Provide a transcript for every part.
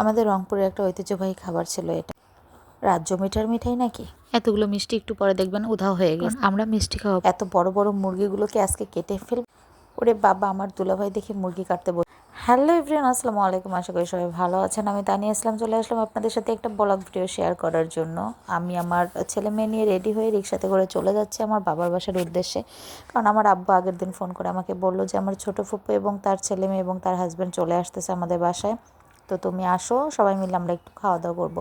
আমাদের রংপুরের একটা ঐতিহ্যবাহী খাবার ছিল এটা। রাজ্য মিঠার মিঠাই নাকি? এতগুলো মিষ্টি একটু পরে দেখবেন উধাও হয়ে গেছে। আমরা মিষ্টি খাওয়া এত বড় বড় মুরগিগুলোকে আজকে কেটে ফেল ওরে বাবা আমার দুলাভাই দেখে মুরগি কাটতে বল হ্যালো এভরিয়ান আসসালামু আলাইকুম। আশা করি সবাই ভালো আছেন। আমি তানিয়া ইসলাম চলে আসলাম আপনাদের সাথে একটা ব্লগ ভিডিও শেয়ার করার জন্য। আমি আমার ছেলে মেয়ে নিয়ে রেডি হয়ে রিক্সাতে করে চলে যাচ্ছি আমার বাবার বাসার উদ্দেশ্যে। কারণ আমার আব্বু আগের দিন ফোন করে আমাকে বলল যে আমার ছোটো ফুপু এবং তার ছেলে মেয়ে এবং তার হাজব্যান্ড চলে আসতেছে আমাদের বাসায়। তো তুমি আসো, সবাই মিলে আমরা একটু খাওয়া দাওয়া করব।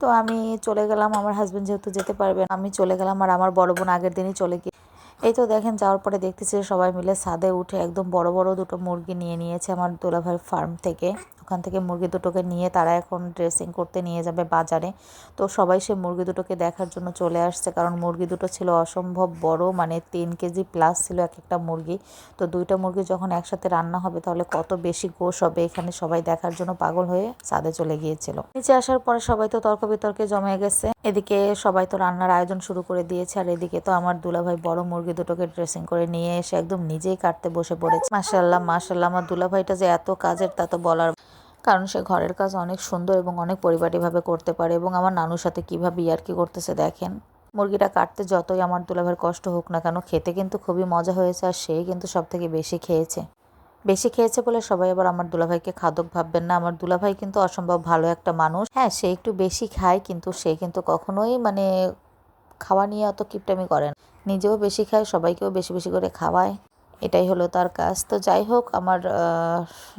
তো আমি চলে গেলাম, আমার হাজব্যান্ড যেহেতু যেতে পারবে আমি চলে গেলাম আর আমার বড় বোন আগের দিনই চলে গিয়ে এই তো দেখেন, যাওয়ার পরে দেখতেছি সবাই মিলে ছাদে উঠে একদম বড় বড় দুটো মুরগি নিয়ে নিয়েছে আমার দোলাভাই ফার্ম থেকে। ওখান থেকে মুরগি দুটোকে নিয়ে তারা এখন ড্রেসিং করতে নিয়ে যাবে বাজারে। তো সবাই সে মুরগি দুটোকে দেখার জন্য চলে আসছে, কারণ মুরগি দুটো ছিল অসম্ভব বড় মানে তিন কেজি প্লাস ছিল এক একটা মুরগি। তো দুইটা মুরগি যখন একসাথে রান্না হবে, তাহলে কত বেশি গোশ হবে এখানে সবাই দেখার জন্য পাগল হয়ে ছাদে চলে গিয়েছিল। নিচে আসার পরে সবাই তো তর্ক বিতর্কে জমে গেছে। এদিকে সবাই তো রান্নার আয়োজন শুরু করে দিয়েছে, আর এদিকে তো আমার দুলাভাই বড় মুরগি দুটোকে ড্রেসিং করে নিয়ে এসে একদম নিজেই কাটতে বসে পড়েছে। মাসাল্লাহ মাসাল্লাহ আমার দুলাভাইটা যে এত কাজের তা তো বলার কারণ সে ঘরের কাজ অনেক সুন্দর এবং অনেক পরিপাটিভাবে করতে পারে এবং আমার নানুর সাথে কীভাবে ইয়ার্কি করতেছে দেখেন। মুরগিটা কাটতে যতই আমার দুলাভাইয়ের কষ্ট হোক না কেন, খেতে কিন্তু খুবই মজা হয়েছে আর সেই কিন্তু সব থেকে বেশি খেয়েছে। বেশি খেয়েছে বলে সবাই আবার আমার দুলাভাইকে খাদক ভাববেন না। আমার দুলাভাই কিন্তু অসম্ভব ভালো একটা মানুষ। হ্যাঁ সে একটু বেশি খায় কিন্তু সে কিন্তু কখনোই মানে খাওয়া নিয়ে অত কিপটামি করেন। নিজেও বেশি খায়, সবাইকেও বেশি বেশি করে খাওয়ায়। এটাই হলো তার কাজ। তো যাই হোক, আমার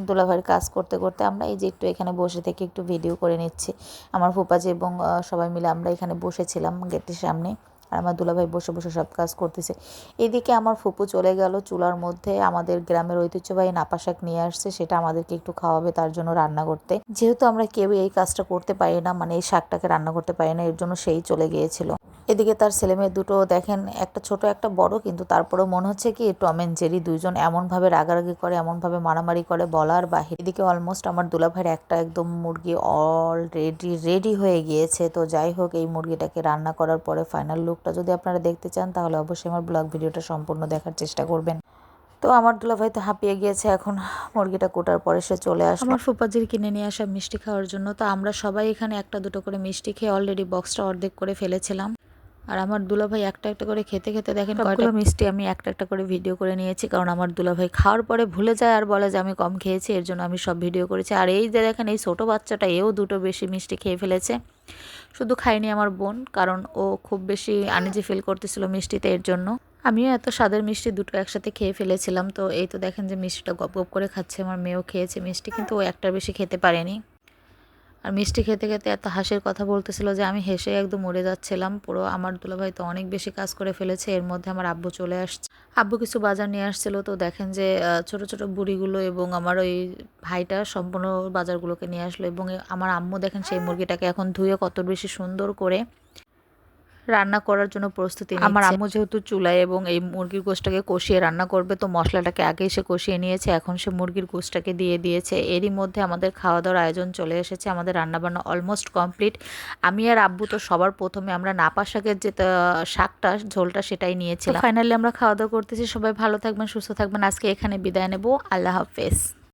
দুলাভাইয়ের কাজ করতে করতে আমরা এই যে একটু এখানে বসে থেকে একটু ভিডিও করে নিচ্ছি। আমার ফুপাজি এবং সবাই মিলে আমরা এখানে বসেছিলাম গেটের সামনে। আর আমার দুলাভাই বসে বসে সব কাজ করতেছে। এদিকে আমার ফুপু চলে গেল চুলার মধ্যে। আমাদের গ্রামের ঐতিহ্যবাহী নাপা শাক নিয়ে আসছে। সেটা আমাদেরকে একটু খাওয়াবে তার জন্য রান্না করতে। যেহেতু আমরা কেউ এই কাজটা করতে পারি না মানে এই শাকটাকে রান্না করতে পারি না, এর জন্য সেই চলে গিয়েছিল। এদিকে তার ছেলে মেয়ে দুটো দেখেন, একটা ছোট, একটা বড়, কিন্তু তারপরেও মনে হচ্ছে কি টম অ্যান্ড জেরি দুইজন এমনভাবে রাগারাগি করে, এমনভাবে মারামারি করে বলার বাহির। এদিকে অলমোস্ট আমার দুলাভাইয়ের একটা একদম মুরগি অলরেডি রেডি হয়ে গিয়েছে। তো যাই হোক, এই মুরগিটাকে রান্না করার পরে ফাইনাল লুকটা যদি আপনারা দেখতে চান, তাহলে অবশ্যই আমার ব্লগ ভিডিওটা সম্পূর্ণ দেখার চেষ্টা করবেন। তো আমার দুলাভাই তো হাঁপিয়ে গিয়েছে, এখন মুরগিটা কোটার পরে সে চলে আসে আমার ফুপাজির কিনে নিয়ে আসা মিষ্টি খাওয়ার জন্য, তো আমরা সবাই এখানে একটা দুটো করে মিষ্টি খেয়ে অলরেডি বক্সটা অর্ধেক করে ফেলেছিলাম। আর আমার দুলাভাই একটা একটা করে খেতে খেতে দেখেন কয়টা মিষ্টি আমি একটা একটা করে ভিডিও করে নিয়েছি, কারণ আমার দুলাভাই খাওয়ার পরে ভুলে যায় আর বলে যে আমি কম খেয়েছি, এর জন্য আমি সব ভিডিও করেছি। আর এই যে দেখেন, এই ছোটো বাচ্চাটা, এও দুটো বেশি মিষ্টি খেয়ে ফেলেছে। শুধু খায়নি আমার বোন, কারণ ও খুব বেশি আনিজি ফিল করতেছিল মিষ্টিতে, এর জন্য। আমিও এত স্বাদের মিষ্টি দুটো একসাথে খেয়ে ফেলেছিলাম, তো এই তো দেখেন যে মিষ্টিটা গপ গপ করে খাচ্ছে, আমার মেয়েও খেয়েছে মিষ্টি, কিন্তু ও একটার বেশি খেতে পারেনি। আর মিষ্টি খেতে খেতে এত হাসির কথা বলতেছিল যে আমি হেসে একদম মরে যাচ্ছিলাম। পুরো আমার দুলাভাই তো অনেক বেশি কাজ করে ফেলেছে, এর মধ্যে আমার আব্বু চলে আসছে। আব্বু কিছু বাজার নিয়ে আসছিল, তো দেখেন যে ছোট ছোট বুড়িগুলো এবং আমার ওই ভাইটা সম্পূর্ণ বাজারগুলোকে নিয়ে আসলো এবং আমার আম্মু দেখেন সেই মুরগিটাকে এখন ধুয়ে কত বেশি সুন্দর করে রান্না করার জন্য প্রস্তুতি আমার আম্মু যেহেতু চুলায় এবং এই মুরগির গোশটাকে কষিয়ে রান্না করবে তো মশলাটাকে আগেই সে কষিয়ে নিয়েছে এখন সে মুরগির গোশটাকে দিয়ে দিয়েছে। এরই মধ্যে আমাদের খাওয়া দাওয়ার আয়োজন চলে এসেছে আমাদের রান্নাবান্না অলমোস্ট কমপ্লিট আমি আর আব্বু তো সবার প্রথমে আমরা নাপা শাকের যে শাকটা ঝোলটা সেটাই নিয়েছিলাম। ফাইনালি আমরা খাওয়া দাওয়া করতেছি সবাই ভালো থাকবেন সুস্থ থাকবেন। আজকে এখানে বিদায় নেব। আল্লাহ হাফেজ।